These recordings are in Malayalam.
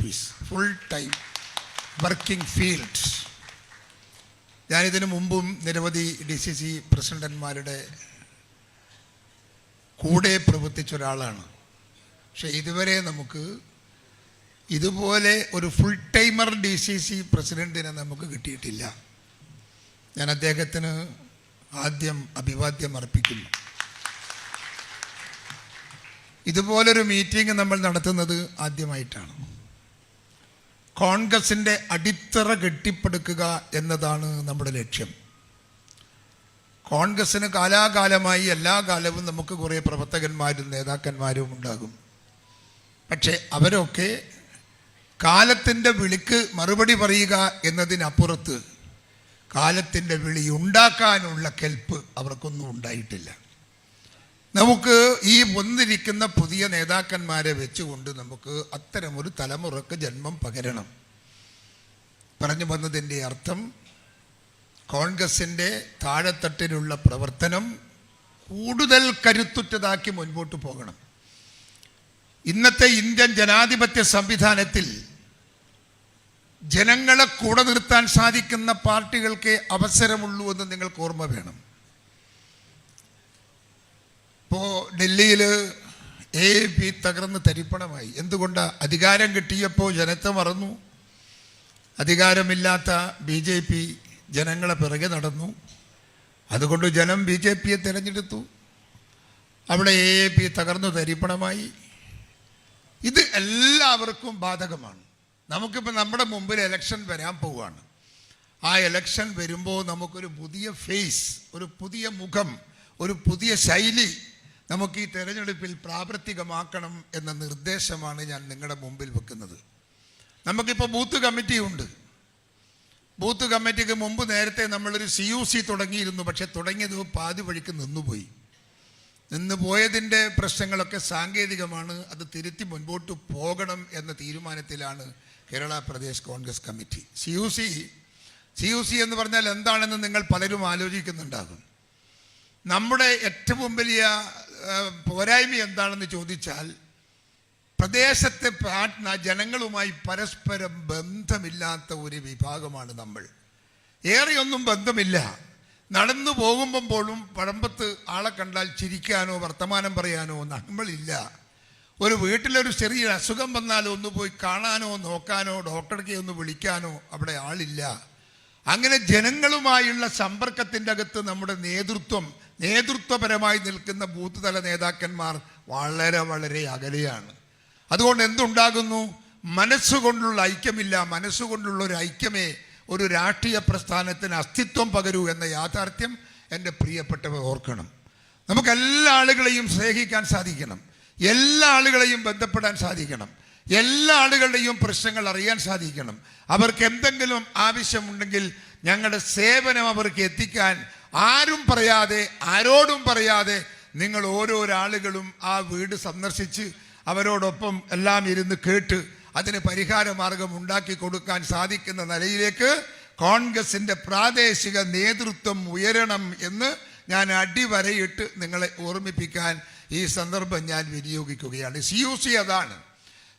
Office full time working field ഞാനിതിനു മുമ്പും നിരവധി ഡി സി സി പ്രസിഡന്റ്മാരുടെ കൂടെ പ്രവർത്തിച്ച ഒരാളാണ് പക്ഷെ ഇതുവരെ നമുക്ക് ഇതുപോലെ ഒരു full timer D C C പ്രസിഡന്റിനെ നമുക്ക് കിട്ടിയിട്ടില്ല. ഞാൻ അദ്ദേഹത്തിന് ആദ്യം അഭിവാദ്യം അർപ്പിക്കുന്നു. ഇതുപോലൊരു മീറ്റിംഗ് നമ്മൾ നടത്തുന്നത് ആദ്യമായിട്ടാണ്. കോൺഗ്രസിന്റെ അടിത്തറ കെട്ടിപ്പടുക്കുക എന്നതാണ് നമ്മുടെ ലക്ഷ്യം. കോൺഗ്രസ്സിന് കാലാകാലമായി എല്ലാ കാലവും നമുക്ക് കുറേ പ്രവർത്തകന്മാരും നേതാക്കന്മാരും ഉണ്ടാകും. പക്ഷേ അവരൊക്കെ കാലത്തിന്റെ വിളിക്ക് മറുപടി പറയുക എന്നതിനപ്പുറത്ത് കാലത്തിന്റെ വിളി ഉണ്ടാക്കാനുള്ള കെൽപ്പ് അവർക്കൊന്നും ഉണ്ടായിട്ടില്ല. നമുക്ക് ഈ വന്നിരിക്കുന്ന പുതിയ നേതാക്കന്മാരെ വെച്ചുകൊണ്ട് നമുക്ക് അത്തരമൊരു തലമുറയ്ക്ക് ജന്മം പകരണം. പറഞ്ഞു വന്നതിന്റെ അർത്ഥം കോൺഗ്രസിന്റെ താഴെത്തട്ടിലുള്ള പ്രവർത്തനം കൂടുതൽ കരുത്തുറ്റതാക്കി മുൻപോട്ട് പോകണം. ഇന്നത്തെ ഇന്ത്യൻ ജനാധിപത്യ സംവിധാനത്തിൽ ജനങ്ങളെ കൂടെ നിർത്താൻ സാധിക്കുന്ന പാർട്ടികൾക്ക് അവസരമുള്ളൂ എന്ന് നിങ്ങൾക്ക് ഓർമ്മ വേണം. ഇപ്പോൾ ഡൽഹിയിൽ എ പി തകർന്ന് തരിപ്പണമായി. എന്തുകൊണ്ട്? അധികാരം കിട്ടിയപ്പോൾ ജനത്തെ മറന്നു. അധികാരമില്ലാത്ത ബി ജെ പി ജനങ്ങളെ പിറകെ നടന്നു. അതുകൊണ്ട് ജനം ബി ജെ പിയെ തിരഞ്ഞെടുത്തു. അവിടെ എ പി തകർന്നു തരിപ്പണമായി. ഇത് എല്ലാവർക്കും ബാധകമാണ്. നമുക്കിപ്പോൾ നമ്മുടെ മുമ്പിൽ എലക്ഷൻ വരാൻ പോവുകയാണ്. ആ എലക്ഷൻ വരുമ്പോൾ നമുക്കൊരു പുതിയ ഫേസ് ഒരു പുതിയ മുഖം ഒരു പുതിയ ശൈലി നമുക്ക് ഈ തെരഞ്ഞെടുപ്പിൽ പ്രാവർത്തികമാക്കണം എന്ന നിർദ്ദേശമാണ് ഞാൻ നിങ്ങളുടെ മുമ്പിൽ വെക്കുന്നത്. നമുക്കിപ്പോൾ ബൂത്ത് കമ്മിറ്റിയുണ്ട്. ബൂത്ത് കമ്മിറ്റിക്ക് മുമ്പ് നേരത്തെ നമ്മളൊരു സി യു സി തുടങ്ങിയിരുന്നു പക്ഷെ തുടങ്ങിയത് പാതി വഴിക്ക് നിന്നുപോയി. നിന്ന് പോയതിന്റെ പ്രശ്നങ്ങളൊക്കെ സാങ്കേതികമാണ് അത് തിരുത്തി മുൻപോട്ട് പോകണം എന്ന തീരുമാനത്തിലാണ് Kerala Pradesh Congress committee. C U C C U C എന്ന് പറഞ്ഞാൽ എന്താണെന്ന് നിങ്ങൾ പലരും ആലോചിക്കുന്നുണ്ടാകും. നമ്മുടെ ഏറ്റവും വലിയ പോരായ്മ എന്താണെന്ന് ചോദിച്ചാൽ പ്രദേശത്തെ പാട്ന ജനങ്ങളുമായി പരസ്പരം ബന്ധമില്ലാത്ത ഒരു വിഭാഗമാണ് നമ്മൾ. ഏറെയൊന്നും ബന്ധമില്ല. നടന്നു പോകുമ്പം പോലും പഴമ്പത്ത് ആളെ കണ്ടാൽ ചിരിക്കാനോ വർത്തമാനം പറയാനോ നമ്മളില്ല. ഒരു വീട്ടിലൊരു ചെറിയ അസുഖം വന്നാലോ ഒന്ന് പോയി കാണാനോ നോക്കാനോ ഡോക്ടർക്ക് ഒന്ന് വിളിക്കാനോ അവിടെ ആളില്ല. അങ്ങനെ ജനങ്ങളുമായുള്ള സമ്പർക്കത്തിന്റെ അകത്ത് നമ്മുടെ നേതൃത്വം നേതൃത്വപരമായി നിൽക്കുന്ന ബൂത്ത് തല നേതാക്കന്മാർ വളരെ വളരെ അകലെയാണ്. അതുകൊണ്ട് എന്തുണ്ടാകുന്നു? മനസ്സുകൊണ്ടുള്ള ഐക്യമില്ല മനസ്സുകൊണ്ടുള്ള ഒരു ഐക്യമേ ഒരു രാഷ്ട്രീയ പ്രസ്ഥാനത്തിന് അസ്തിത്വം പകരൂ എന്ന യാഥാർത്ഥ്യം എന്റെ പ്രിയപ്പെട്ടവർ ഓർക്കണം. നമുക്ക് എല്ലാ ആളുകളെയും സ്നേഹിക്കാൻ സാധിക്കണം. എല്ലാ ആളുകളെയും ബന്ധപ്പെടാൻ സാധിക്കണം. എല്ലാ ആളുകളുടെയും പ്രശ്നങ്ങൾ അറിയാൻ സാധിക്കണം. അവർക്ക് എന്തെങ്കിലും ആവശ്യമുണ്ടെങ്കിൽ ഞങ്ങളുടെ സേവനം അവർക്ക് എത്തിക്കാൻ ആരും പറയാതെ ആരോടും പറയാതെ നിങ്ങൾ ഓരോരാളുകളും ആ വീട് സന്ദർശിച്ച് അവരോടൊപ്പം എല്ലാം ഇരുന്ന് കേട്ട് അതിന് പരിഹാര മാർഗം ഉണ്ടാക്കി കൊടുക്കാൻ സാധിക്കുന്ന നിലയിലേക്ക് കോൺഗ്രസിന്റെ പ്രാദേശിക നേതൃത്വം ഉയരണം എന്ന് ഞാൻ അടിവരയിട്ട് നിങ്ങളെ ഓർമ്മിപ്പിക്കാൻ ഈ സന്ദർഭം ഞാൻ വിനിയോഗിക്കുകയാണ്. സി യു സി അതാണ്.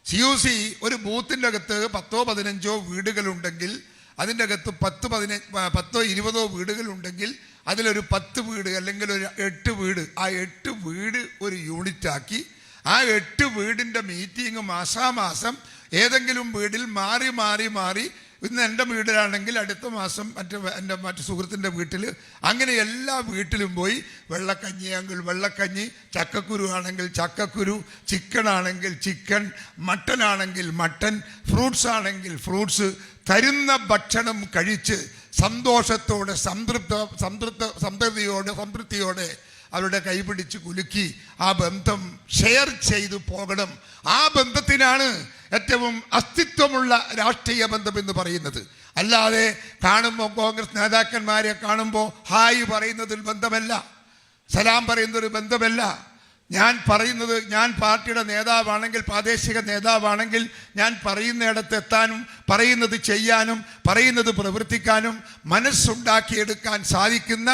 സി യു സി ഒരു ബൂത്തിന്റെ അകത്ത് പത്തോ പതിനഞ്ചോ വീടുകളുണ്ടെങ്കിൽ അതിന്റെ അകത്ത് പത്ത് പതിനഞ്ച് പത്തോ ഇരുപതോ വീടുകളുണ്ടെങ്കിൽ അതിലൊരു പത്ത് വീട് അല്ലെങ്കിൽ ഒരു എട്ട് വീട് ആ എട്ട് വീട് ഒരു യൂണിറ്റാക്കി ആ എട്ട് വീടിന്റെ മീറ്റിംഗ് മാസാമാസം ഏതെങ്കിലും വീടിൽ മാറി മാറി മാറി ഇന്ന് എന്റെ വീട്ടിലാണെങ്കിൽ അടുത്ത മാസം മറ്റ് എന്റെ മറ്റു സുഹൃത്തിന്റെ വീട്ടിൽ അങ്ങനെ എല്ലാ വീട്ടിലും പോയി വെള്ളക്കഞ്ഞിയാണെങ്കിൽ വെള്ളക്കഞ്ഞി ചക്കക്കുരു ആണെങ്കിൽ ചക്കക്കുരു ചിക്കൻ ആണെങ്കിൽ ചിക്കൻ മട്ടൻ ആണെങ്കിൽ മട്ടൻ ഫ്രൂട്ട്സ് ആണെങ്കിൽ ഫ്രൂട്ട്സ് തരുന്ന ഭക്ഷണം കഴിച്ച് സന്തോഷത്തോടെ സംതൃപ്ത സംതൃപ്ത സംതൃപ്തിയോടെ സംതൃപ്തിയോടെ അവരുടെ കൈപിടിച്ച് കുലുക്കി ആ ബന്ധം ഷെയർ ചെയ്തു പോകണം. ആ ബന്ധത്തിനാണ് ഏറ്റവും അസ്തിത്വമുള്ള രാഷ്ട്രീയ ബന്ധം എന്ന് പറയുന്നത്. അല്ലാതെ കാണുമ്പോൾ കോൺഗ്രസ് നേതാക്കന്മാരെ കാണുമ്പോൾ ഹായ് പറയുന്നതിൽ ബന്ധമല്ല. സലാം പറയുന്നൊരു ബന്ധമല്ല. ഞാൻ പറയുന്നത് ഞാൻ പാർട്ടിയുടെ നേതാവാണെങ്കിൽ പ്രാദേശിക നേതാവാണെങ്കിൽ ഞാൻ പറയുന്നിടത്ത് എത്താനും പറയുന്നത് ചെയ്യാനും പറയുന്നത് പ്രവർത്തിക്കാനും മനസ്സുണ്ടാക്കിയെടുക്കാൻ സാധിക്കുന്ന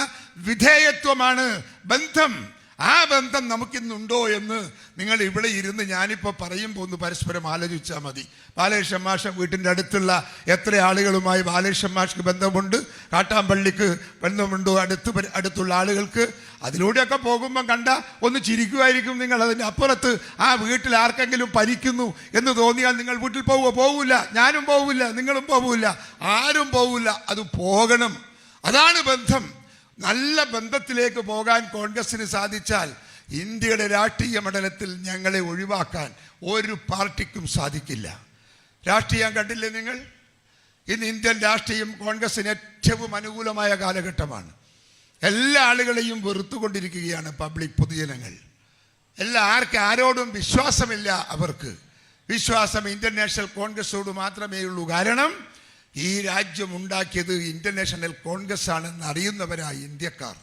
വിധേയത്വമാണ് ബന്ധം. ആ ബന്ധം നമുക്കിന്നുണ്ടോ എന്ന് നിങ്ങൾ ഇവിടെ ഇരുന്ന് ഞാനിപ്പോൾ പറയുമ്പോൾ ഒന്ന് പരസ്പരം ആലോചിച്ചാൽ മതി. ബാലകൃഷ്ണൻ മാഷ വീട്ടിന്റെ അടുത്തുള്ള എത്ര ആളുകളുമായി ബാലകൃഷ്ണൻ മാഷ്ക്ക് ബന്ധമുണ്ട്? കാട്ടാമ്പള്ളിക്ക് ബന്ധമുണ്ടോ? അടുത്ത് അടുത്തുള്ള ആളുകൾക്ക്? അതിലൂടെയൊക്കെ പോകുമ്പം കണ്ട ഒന്ന് ചിരിക്കുമായിരിക്കും നിങ്ങൾ അതിന്റെ അപ്പുറത്ത്. ആ വീട്ടിൽ ആർക്കെങ്കിലും പരിക്കുന്നു എന്ന് തോന്നിയാൽ നിങ്ങൾ വീട്ടിൽ പോവുക പോവില്ല ഞാനും പോവില്ല നിങ്ങളും പോവില്ല ആരും പോവില്ല അത് പോകണം. അതാണ് ബന്ധം. നല്ല ബന്ധത്തിലേക്ക് പോകാൻ കോൺഗ്രസിന് സാധിച്ചാൽ ഇന്ത്യയുടെ രാഷ്ട്രീയ മണ്ഡലത്തിൽ ഞങ്ങളെ ഒഴിവാക്കാൻ ഒരു പാർട്ടിക്കും സാധിക്കില്ല. രാഷ്ട്രീയം കണ്ടില്ലേ നിങ്ങൾ? ഇന്ന് ഇന്ത്യൻ രാഷ്ട്രീയം കോൺഗ്രസിന് ഏറ്റവും അനുകൂലമായ കാലഘട്ടമാണ്. എല്ലാ ആളുകളെയും വെറുത്തുകൊണ്ടിരിക്കുകയാണ് പബ്ലിക് പൊതുജനങ്ങൾ. എല്ലാ ആർക്ക് ആരോടും വിശ്വാസമില്ല അവർക്ക്. വിശ്വാസം ഇന്ത്യൻ നാഷണൽ കോൺഗ്രസോട് മാത്രമേ ഉള്ളൂ കാരണം ഈ രാജ്യം ഉണ്ടാക്കിയത് ഇന്റർനാഷണൽ കോൺഗ്രസ് ആണെന്ന് അറിയുന്നവരായി ഇന്ത്യക്കാർ.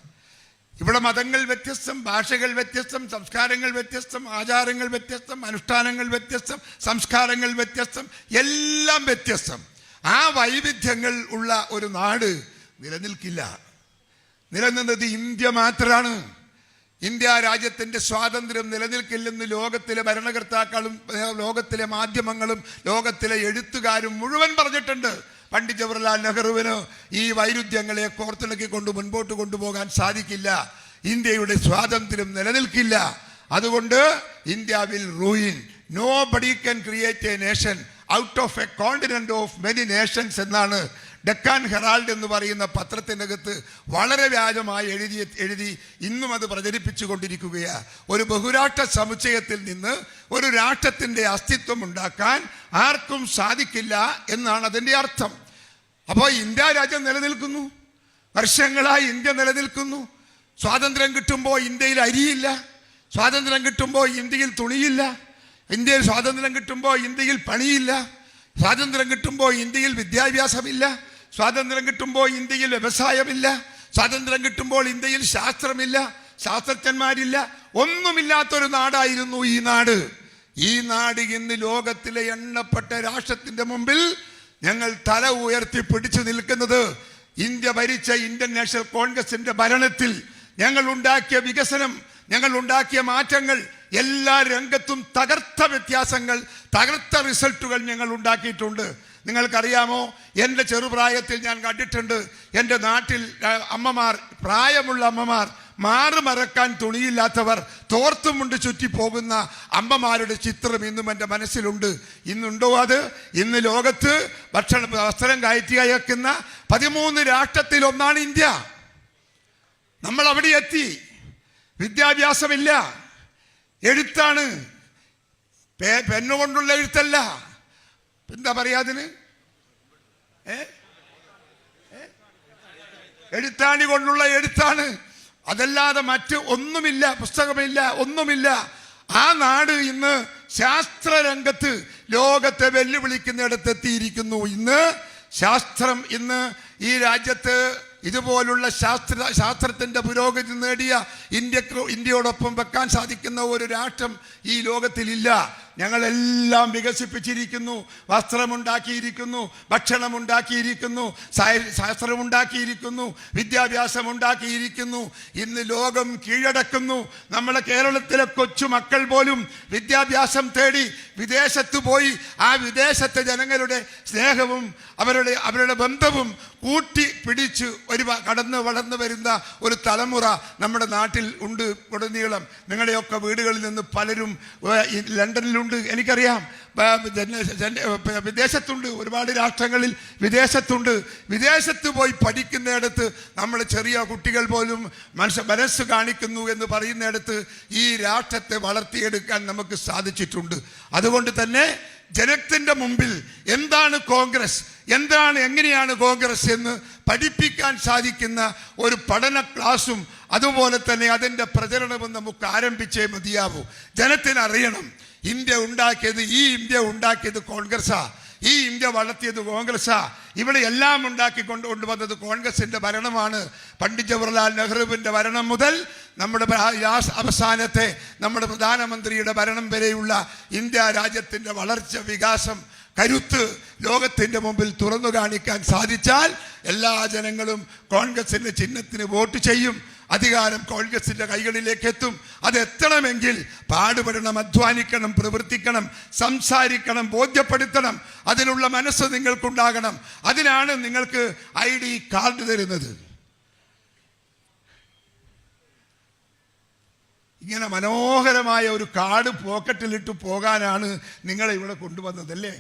ഇവിടെ മതങ്ങൾ വ്യത്യസ്തം ഭാഷകൾ വ്യത്യസ്തം സംസ്കാരങ്ങൾ വ്യത്യസ്തം ആചാരങ്ങൾ വ്യത്യസ്തം അനുഷ്ഠാനങ്ങൾ വ്യത്യസ്തം സംസ്കാരങ്ങൾ വ്യത്യസ്തം എല്ലാം വ്യത്യസ്തം. ആ വൈവിധ്യങ്ങൾ ഉള്ള ഒരു നാട് നിലനിൽക്കില്ല. നിലനിന്നത് ഇന്ത്യ മാത്രമാണ് ഇന്ത്യ രാജ്യത്തിന്റെ സ്വാതന്ത്ര്യം നിലനിൽക്കില്ലെന്ന് ലോകത്തിലെ ഭരണകർത്താക്കളും ലോകത്തിലെ മാധ്യമങ്ങളും ലോകത്തിലെ എഴുത്തുകാരും മുഴുവൻ പറഞ്ഞിട്ടുണ്ട്. പണ്ഡിറ്റ് ജവഹർലാൽ നെഹ്റുവിന് ഈ വൈരുദ്ധ്യങ്ങളെ കോർത്തിണക്കിക്കൊണ്ട് മുൻപോട്ട് കൊണ്ടുപോകാൻ സാധിക്കില്ല. ഇന്ത്യയുടെ സ്വാതന്ത്ര്യം നിലനിൽക്കില്ല. അതുകൊണ്ട് India will ruin nobody can create a nation out of a continent of many nations എന്നാണ് ഡെക്കാൻ ഹെറാൾഡ് എന്ന് പറയുന്ന പത്രത്തിനകത്ത് വളരെ വ്യാജമായി എഴുതി എഴുതി ഇന്നും അത് പ്രചരിപ്പിച്ചു കൊണ്ടിരിക്കുകയാണ്. ഒരു ബഹുരാഷ്ട്ര സമുച്ചയത്തിൽ നിന്ന് ഒരു രാഷ്ട്രത്തിന്റെ അസ്തിത്വം ഉണ്ടാക്കാൻ ആർക്കും സാധിക്കില്ല എന്നാണ് അതിന്റെ അർത്ഥം. അപ്പോൾ ഇന്ത്യ രാജ്യം നിലനിൽക്കുന്നു. വർഷങ്ങളായി ഇന്ത്യ നിലനിൽക്കുന്നു. സ്വാതന്ത്ര്യം കിട്ടുമ്പോൾ ഇന്ത്യയിൽ അരിയില്ല. സ്വാതന്ത്ര്യം കിട്ടുമ്പോൾ ഇന്ത്യയിൽ തുണിയില്ല. ഇന്ത്യയിൽ സ്വാതന്ത്ര്യം കിട്ടുമ്പോൾ ഇന്ത്യയിൽ പണിയില്ല. സ്വാതന്ത്ര്യം കിട്ടുമ്പോൾ ഇന്ത്യയിൽ വിദ്യാഭ്യാസമില്ല. സ്വാതന്ത്ര്യം കിട്ടുമ്പോൾ ഇന്ത്യയിൽ വ്യവസായമില്ല. സ്വാതന്ത്ര്യം കിട്ടുമ്പോൾ ഇന്ത്യയിൽ ശാസ്ത്രമില്ല. ശാസ്ത്രജ്ഞന്മാരില്ല. ഒന്നുമില്ലാത്തൊരു നാടായിരുന്നു ഈ നാട്. ഈ നാട് ഇന്ന് ലോകത്തിലെ എണ്ണപ്പെട്ട രാഷ്ട്രത്തിന്റെ മുമ്പിൽ ഞങ്ങൾ തല ഉയർത്തി പിടിച്ചു നിൽക്കുന്നത് ഇന്ത്യ ഭരിച്ച ഇന്ത്യൻ നാഷണൽ കോൺഗ്രസിന്റെ ഭരണത്തിൽ ഞങ്ങൾ ഉണ്ടാക്കിയ വികസനം ഞങ്ങൾ ഉണ്ടാക്കിയ മാറ്റങ്ങൾ എല്ലാ രംഗത്തും തകർത്ത വ്യത്യാസങ്ങൾ തകർത്ത റിസൾട്ടുകൾ ഞങ്ങൾ ഉണ്ടാക്കിയിട്ടുണ്ട്. നിങ്ങൾക്കറിയാമോ? എന്റെ ചെറുപ്രായത്തിൽ ഞാൻ കണ്ടിട്ടുണ്ട്. എന്റെ നാട്ടിൽ അമ്മമാർ പ്രായമുള്ള അമ്മമാർ മാറ് മറക്കാൻ തുണിയില്ലാത്തവർ തോർത്തും മുണ്ട് ചുറ്റി പോകുന്ന അമ്മമാരുടെ ചിത്രം ഇന്നും എന്റെ മനസ്സിലുണ്ട്. ഇന്നുണ്ടോ അത്? ഇന്ന് ലോകത്ത് ഭക്ഷണ വസ്ത്രം കയറ്റി അയക്കുന്ന പതിമൂന്ന് രാഷ്ട്രത്തിൽ ഒന്നാണ് ഇന്ത്യ. നമ്മൾ അവിടെ എത്തി വിദ്യാഭ്യാസമില്ല. എഴുത്താണ്. പെണ്ണുകൊണ്ടുള്ള എഴുത്തല്ല. എന്താ പറയാ അതിന്? ഏ? ഏ? എഴുത്താണി കൊണ്ടുള്ള എഴുത്താണ്. അതല്ലാതെ മറ്റ് ഒന്നുമില്ല പുസ്തകമില്ല ഒന്നുമില്ല. ആ നാട് ഇന്ന് ശാസ്ത്രരംഗത്ത് ലോകത്തെ വെല്ലുവിളിക്കുന്നിടത്ത് എത്തിയിരിക്കുന്നു ഇന്ന് ശാസ്ത്രം ഇന്ന് ഈ രാജ്യത്ത് ഇതുപോലുള്ള ശാസ്ത്ര ശാസ്ത്രത്തിന്റെ പുരോഗതി നേടിയ ഇന്ത്യയ്ക്ക് ഇന്ത്യയോടൊപ്പം വെക്കാൻ സാധിക്കുന്ന ഒരു രാഷ്ട്രം ഈ ലോകത്തിലില്ല. ഞങ്ങളെല്ലാം വികസിപ്പിച്ചിരിക്കുന്നു. വസ്ത്രമുണ്ടാക്കിയിരിക്കുന്നു. ഭക്ഷണമുണ്ടാക്കിയിരിക്കുന്നു. ശാസ്ത്രമുണ്ടാക്കിയിരിക്കുന്നു. വിദ്യാഭ്യാസം ഉണ്ടാക്കിയിരിക്കുന്നു ഇന്ന് ലോകം കീഴടക്കുന്നു. നമ്മളെ കേരളത്തിലെ കൊച്ചു മക്കൾ പോലും വിദ്യാഭ്യാസം തേടി വിദേശത്ത് പോയി ആ വിദേശത്തെ ജനങ്ങളുടെ സ്നേഹവും അവരുടെ അവരുടെ ബന്ധവും കൂട്ടി പിടിച്ച് ഒരു കടന്ന് വളർന്നു വരുന്ന ഒരു തലമുറ നമ്മുടെ നാട്ടിൽ ഉണ്ട് ഉടനീളം നിങ്ങളുടെയൊക്കെ വീടുകളിൽ നിന്ന് പലരും ഏഹ്, ലണ്ടനിലുണ്ട് എനിക്കറിയാം. വിദേശത്തുണ്ട്. ഒരുപാട് രാഷ്ട്രങ്ങളിൽ വിദേശത്തുണ്ട്. വിദേശത്ത് പോയി പഠിക്കുന്നിടത്ത് നമ്മൾ ചെറിയ കുട്ടികൾ പോലും മനസ്സ് മനസ്സ് കാണിക്കുന്നു എന്ന് പറയുന്നിടത്ത് ഈ രാഷ്ട്രത്തെ വളർത്തിയെടുക്കാൻ നമുക്ക് സാധിച്ചിട്ടുണ്ട്. അതുകൊണ്ട് തന്നെ ജനത്തിന്റെ മുമ്പിൽ എന്താണ് കോൺഗ്രസ് എന്താണ് എങ്ങനെയാണ് കോൺഗ്രസ് എന്ന് പഠിപ്പിക്കാൻ സാധിക്കുന്ന ഒരു പഠന ക്ലാസും അതുപോലെ തന്നെ അതിന്റെ പ്രചരണവും നമുക്ക് ആരംഭിച്ചേ മതിയാവൂ. ജനത്തിന് അറിയണം ഇന്ത്യ ഉണ്ടാക്കിയത് ഈ ഇന്ത്യ ഉണ്ടാക്കിയത് കോൺഗ്രസ്സാ. ഈ ഇന്ത്യ വളർത്തിയത് കോൺഗ്രസ്സാ. ഇവിടെ എല്ലാം ഉണ്ടാക്കി കൊണ്ട് കൊണ്ടുവന്നത് കോൺഗ്രസിന്റെ ഭരണമാണ്. പണ്ഡിറ്റ് ജവഹർലാൽ നെഹ്റുവിന്റെ ഭരണം മുതൽ നമ്മുടെ അവസാനത്തെ നമ്മുടെ പ്രധാനമന്ത്രിയുടെ ഭരണം വരെയുള്ള ഇന്ത്യ രാജ്യത്തിന്റെ വളർച്ച വികാസം കരുത്ത് ലോകത്തിന്റെ മുമ്പിൽ തുറന്നു കാണിക്കാൻ സാധിച്ചാൽ എല്ലാ ജനങ്ങളും കോൺഗ്രസിന്റെ ചിഹ്നത്തിന് വോട്ട് ചെയ്യും. അധികാരം കോൺഗ്രസിന്റെ കൈകളിലേക്ക് എത്തും അത് എത്തണമെങ്കിൽ പാടുപെടണം അധ്വാനിക്കണം പ്രവർത്തിക്കണം സംസാരിക്കണം ബോധ്യപ്പെടുത്തണം. അതിനുള്ള മനസ്സ് നിങ്ങൾക്കുണ്ടാകണം. അതിനാണ് നിങ്ങൾക്ക് ഐ ഡി കാർഡ് തരുന്നത്. ഇങ്ങനെ മനോഹരമായ ഒരു കാർഡ് പോക്കറ്റിലിട്ട് പോകാനാണ് നിങ്ങളെ ഇവിടെ കൊണ്ടുവന്നത് അല്ലേ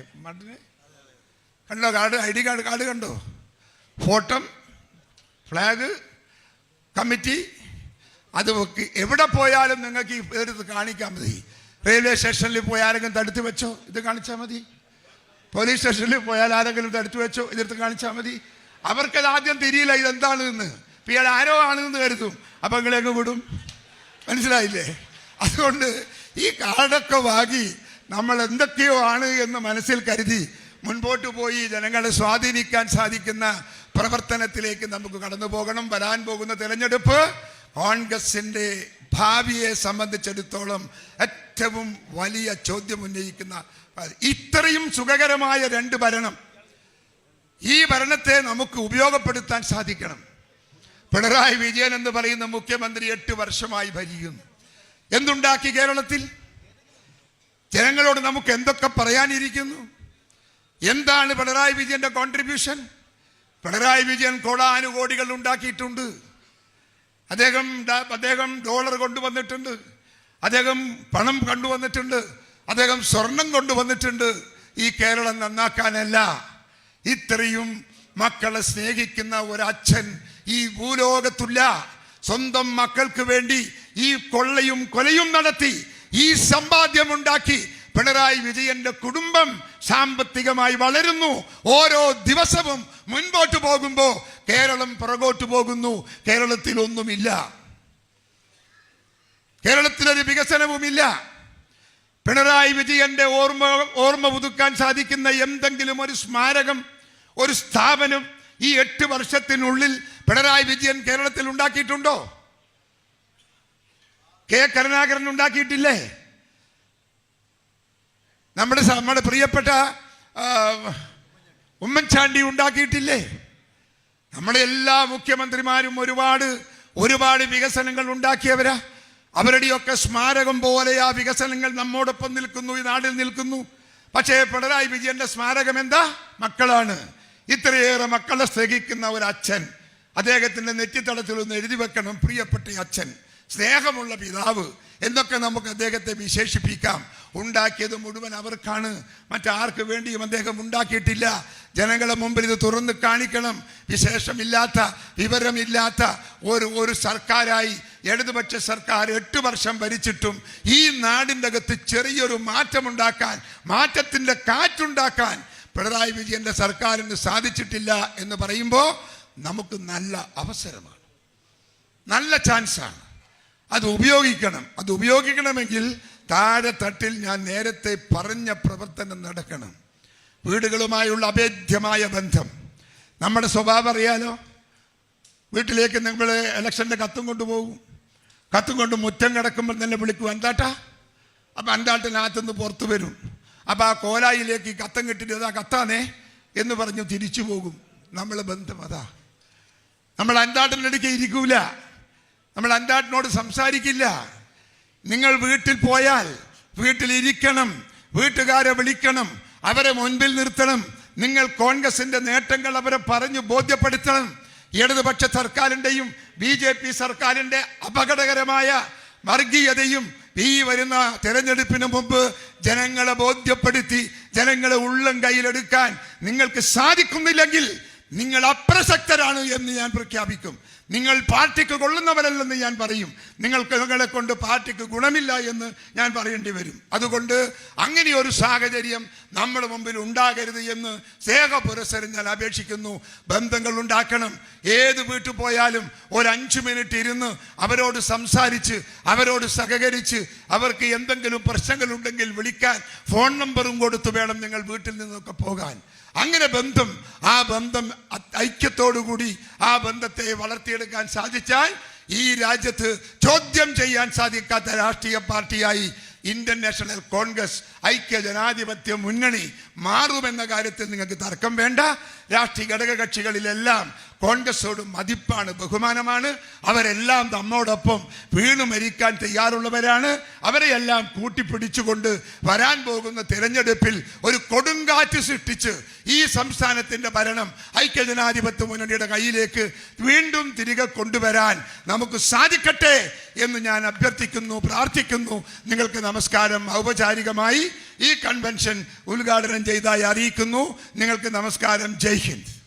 കണ്ടോ card? I D card card കണ്ടോ? ഫോട്ടം ഫ്ലാഗ് കമ്മിറ്റി അത് എവിടെ പോയാലും നിങ്ങൾക്ക് ഈ എടുത്ത് കാണിക്കാൻ മതി. റെയിൽവേ സ്റ്റേഷനിൽ പോയി തടുത്ത് വെച്ചോ? ഇത് കാണിച്ചാൽ മതി. പോലീസ് സ്റ്റേഷനിൽ പോയാൽ ആരെങ്കിലും തടുത്ത് വെച്ചോ? ഇതെടുത്ത് കാണിച്ചാൽ മതി. അവർക്കത് ആദ്യം തിരിയില്ല ഇതെന്താണ് എന്ന് ഇയാൾ ആരോ ആണെന്ന് കരുതും. അപ്പം നിങ്ങളെങ്ങ് വിടും. മനസ്സിലായില്ലേ? അതുകൊണ്ട് ഈ കാർഡൊക്കെ വാങ്ങി നമ്മൾ എന്തൊക്കെയോ ആണ് എന്ന് മനസ്സിൽ കരുതി മുൻപോട്ട് പോയി ജനങ്ങളെ സ്വാധീനിക്കാൻ സാധിക്കുന്ന പ്രവർത്തനത്തിലേക്ക് നമുക്ക് കടന്നു പോകണം. വരാൻ പോകുന്ന തെരഞ്ഞെടുപ്പ് കോൺഗ്രസിന്റെ ഭാവിയെ സംബന്ധിച്ചിടത്തോളം ഏറ്റവും വലിയ ചോദ്യം ഉന്നയിക്കുന്ന ഇത്രയും സുഖകരമായ രണ്ട് ഭരണം ഈ ഭരണത്തെ നമുക്ക് ഉപയോഗപ്പെടുത്താൻ സാധിക്കണം. പിണറായി വിജയൻ എന്ന് പറയുന്ന മുഖ്യമന്ത്രി എട്ട് വർഷമായി ഭരിക്കുന്നു. എന്തുണ്ടാക്കി കേരളത്തിൽ? ജനങ്ങളോട് നമുക്ക് എന്തൊക്കെ പറയാനിരിക്കുന്നു? എന്താണ് പിണറായി വിജയന്റെ കോൺട്രിബ്യൂഷൻ പിണറായി വിജയൻ കോടാനുകോടികൾ ഉണ്ടാക്കിയിട്ടുണ്ട്. അദ്ദേഹം അദ്ദേഹം ഡോളർ കൊണ്ടുവന്നിട്ടുണ്ട്. അദ്ദേഹം പണം കൊണ്ടുവന്നിട്ടുണ്ട്. അദ്ദേഹം സ്വർണം കൊണ്ടുവന്നിട്ടുണ്ട്. ഈ കേരളം നന്നാക്കാനല്ല. ഇത്രയും മക്കളെ സ്നേഹിക്കുന്ന ഒരച്ഛൻ ഈ ഭൂലോകത്തുല്ല സ്വന്തം മക്കൾക്ക് വേണ്ടി ഈ കൊള്ളയും കൊലയും നടത്തി ഈ സമ്പാദ്യമുണ്ടാക്കി പിണറായി വിജയന്റെ കുടുംബം സാമ്പത്തികമായി വളരുന്നു. ഓരോ ദിവസവും മുൻപോട്ട് പോകുമ്പോൾ കേരളം പുറകോട്ട് പോകുന്നു. കേരളത്തിൽ ഒന്നുമില്ല കേരളത്തിലൊരു വികസനവുമില്ല. പിണറായി വിജയന്റെ ഓർമ്മ ഓർമ്മ പുതുക്കാൻ സാധിക്കുന്ന എന്തെങ്കിലും ഒരു സ്മാരകം ഒരു സ്ഥാപനം ഈ എട്ട് വർഷത്തിനുള്ളിൽ പിണറായി വിജയൻ കേരളത്തിൽ ഉണ്ടാക്കിയിട്ടുണ്ടോ? കെ കരുണാകരൻ ഉണ്ടാക്കിയിട്ടില്ലേ? നമ്മുടെ നമ്മുടെ പ്രിയപ്പെട്ട ഉമ്മൻചാണ്ടി ഉണ്ടാക്കിയിട്ടില്ലേ? നമ്മുടെ എല്ലാ മുഖ്യമന്ത്രിമാരും ഒരുപാട് ഒരുപാട് വികസനങ്ങൾ ഉണ്ടാക്കിയവരാ. അവരുടെയൊക്കെ സ്മാരകം പോലെ ആ വികസനങ്ങൾ നമ്മോടൊപ്പം നിൽക്കുന്നു ഈ നാടിൽ നിൽക്കുന്നു. പക്ഷേ പിണറായി വിജയന്റെ സ്മാരകം എന്താ? മക്കളാണ്. ഇത്രയേറെ മക്കളെ സ്നേഹിക്കുന്ന ഒരു അച്ഛൻ അദ്ദേഹത്തിന്റെ നെറ്റിത്തടത്തിൽ ഒന്ന് എഴുതി വെക്കണം പ്രിയപ്പെട്ട അച്ഛൻ. സ്നേഹമുള്ള പിതാവ് എന്നൊക്കെ നമുക്ക് അദ്ദേഹത്തെ വിശേഷിപ്പിക്കാം. ഉണ്ടാക്കിയത് മുഴുവൻ അവർക്കാണ്. മറ്റാർക്ക് വേണ്ടിയും അദ്ദേഹം ഉണ്ടാക്കിയിട്ടില്ല. ജനങ്ങളെ മുമ്പിൽ ഇത് തുറന്ന് കാണിക്കണം. വിശേഷമില്ലാത്ത വിവരമില്ലാത്ത ഒരു ഒരു സർക്കാരായി ഇടതുപക്ഷ സർക്കാർ എട്ട് വർഷം ഭരിച്ചിട്ടും ഈ നാടിന്റെ അകത്ത് ചെറിയൊരു മാറ്റമുണ്ടാക്കാൻ മാറ്റത്തിന്റെ കാറ്റുണ്ടാക്കാൻ പിണറായി വിജയന്റെ സർക്കാരിന് സാധിച്ചിട്ടില്ല എന്ന് പറയുമ്പോൾ നമുക്ക് നല്ല അവസരമാണ്. നല്ല ചാൻസാണ്. അത് ഉപയോഗിക്കണം. അത് ഉപയോഗിക്കണമെങ്കിൽ താഴെ തട്ടിൽ ഞാൻ നേരത്തെ പറഞ്ഞ പ്രവർത്തനം നടക്കണം. വീടുകളുമായുള്ള അഭേദ്യമായ ബന്ധം. നമ്മുടെ സ്വഭാവം അറിയാലോ? വീട്ടിലേക്ക് നിങ്ങൾ ഇലക്ഷന്റെ കത്തും കൊണ്ടുപോകും. കത്തും കൊണ്ട് മുറ്റം കിടക്കുമ്പോൾ തന്നെ വിളിക്കും എന്താട്ടാ? അപ്പം അന്താട്ടിനകത്തുനിന്ന് പുറത്തു വരും. അപ്പം ആ കോലായിലേക്ക് കത്തം കിട്ടിയിട്ട് അതാ കത്താനേ എന്ന് പറഞ്ഞു തിരിച്ചു പോകും. നമ്മൾ ബന്ധം അതാ. നമ്മൾ അന്താട്ടിന്റെ അടുക്കെ ഇരിക്കൂല. നമ്മൾ അന്താട്ടിനോട് സംസാരിക്കില്ല. നിങ്ങൾ വീട്ടിൽ പോയാൽ വീട്ടിലിരിക്കണം വീട്ടുകാരെ വിളിക്കണം അവരെ മുൻപിൽ നിർത്തണം നിങ്ങൾ കോൺഗ്രസിന്റെ നേട്ടങ്ങൾ അവരെ പറഞ്ഞു ബോധ്യപ്പെടുത്തണം. ഇടതുപക്ഷ സർക്കാരിന്റെയും ബി ജെ പി സർക്കാരിന്റെ അപകടകരമായ വർഗീയതയും ഈ വരുന്ന തെരഞ്ഞെടുപ്പിന് മുമ്പ് ജനങ്ങളെ ബോധ്യപ്പെടുത്തി ജനങ്ങളെ ഉള്ളം കയ്യിലെടുക്കാൻ നിങ്ങൾക്ക് സാധിക്കുന്നില്ലെങ്കിൽ നിങ്ങൾ അപ്രസക്തരാണ് എന്ന് ഞാൻ പ്രഖ്യാപിക്കും. നിങ്ങൾ പാർട്ടിക്ക് കൊള്ളുന്നവരല്ലെന്ന് ഞാൻ പറയും. നിങ്ങൾക്ക് നിങ്ങളെ കൊണ്ട് പാർട്ടിക്ക് ഗുണമില്ല എന്ന് ഞാൻ പറയേണ്ടി വരും. അതുകൊണ്ട് അങ്ങനെ ഒരു സാഹചര്യം നമ്മുടെ മുമ്പിൽ ഉണ്ടാകരുത് എന്ന് സ്നേഹപുരസരം ഞാൻ അപേക്ഷിക്കുന്നു. ബന്ധങ്ങൾ ഉണ്ടാക്കണം. ഏത് വീട്ടിൽ പോയാലും ഒരു അഞ്ച് മിനിറ്റ് ഇരുന്ന് അവരോട് സംസാരിച്ച് അവരോട് സഹകരിച്ച് അവർക്ക് എന്തെങ്കിലും പ്രശ്നങ്ങളുണ്ടെങ്കിൽ വിളിക്കാൻ ഫോൺ നമ്പറും കൊടുത്തു വേണം നിങ്ങൾ വീട്ടിൽ നിന്നൊക്കെ പോകാൻ. അങ്ങനെ ബന്ധം ആ ബന്ധം ഐക്യത്തോടു കൂടി ആ ബന്ധത്തെ വളർത്തിയെടുക്കാൻ സാധിച്ചാൽ ഈ രാജ്യത്ത് ചോദ്യം ചെയ്യാൻ സാധിക്കാത്ത രാഷ്ട്രീയ പാർട്ടിയായി ഇന്ത്യൻ നാഷണൽ കോൺഗ്രസ് ഐക്യ ജനാധിപത്യ മുന്നണി മാറുമെന്ന കാര്യത്തിൽ നിങ്ങൾക്ക് തർക്കം വേണ്ട. രാഷ്ട്രീയ ഘടകകക്ഷികളിലെല്ലാം കോൺഗ്രസോട് മതിപ്പാണ് ബഹുമാനമാണ്. അവരെല്ലാം നമ്മോടൊപ്പം വീണു മരിക്കാൻ തയ്യാറുള്ളവരാണ്. അവരെയെല്ലാം കൂട്ടിപ്പിടിച്ചുകൊണ്ട് വരാൻ പോകുന്ന തിരഞ്ഞെടുപ്പിൽ ഒരു കൊടുങ്കാറ്റ് സൃഷ്ടിച്ച് ഈ സംസ്ഥാനത്തിന്റെ ഭരണം ഐക്യജനാധിപത്യ മുന്നണിയുടെ കയ്യിലേക്ക് വീണ്ടും തിരികെ കൊണ്ടുവരാൻ നമുക്ക് സാധിക്കട്ടെ എന്ന് ഞാൻ അഭ്യർത്ഥിക്കുന്നു പ്രാർത്ഥിക്കുന്നു. നിങ്ങൾക്ക് നമസ്കാരം ഔപചാരികമായി ഈ കൺവെൻഷൻ ഉദ്ഘാടനം ചെയ്തായി അറിയിക്കുന്നു. നിങ്ങൾക്ക് നമസ്കാരം. ജയ് ഹിന്ദ്.